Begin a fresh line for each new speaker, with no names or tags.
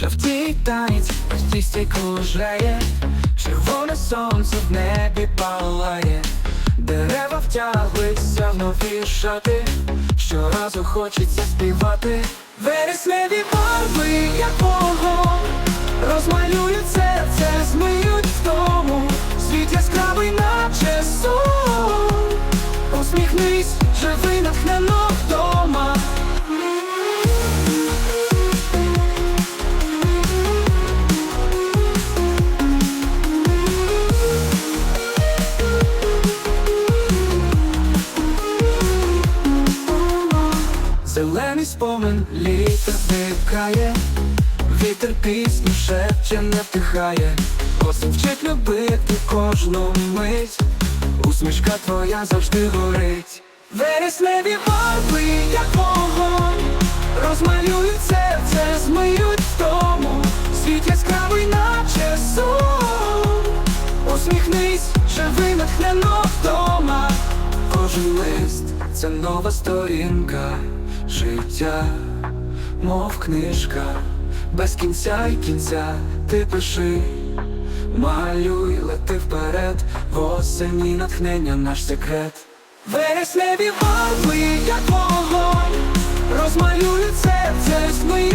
Жовтий танець, стій кружляє, червоне сонце в небі палає, дерева втяглися в нові шати, щоразу хочеться співати. Вересневі барви, як вогонь, розмалюють Зелений спомин літа вдихає, вітер пісню шепче, не втихає, Осень вчить любити кожну мить, усмішка твоя завжди горить. Вересневі барви, як вогонь, розмалюють серце, змиють втому, світ яскравий, наче сон. Усміхнись, живи натхнено вдома. Кожен лист. Це нова сторінка життя, мов книжка, без кінця й кінця ти пиши, малюй, лети вперед, в осені натхнення наш секрет. Вересневі барви, як вогонь, розмалюють серце, змиють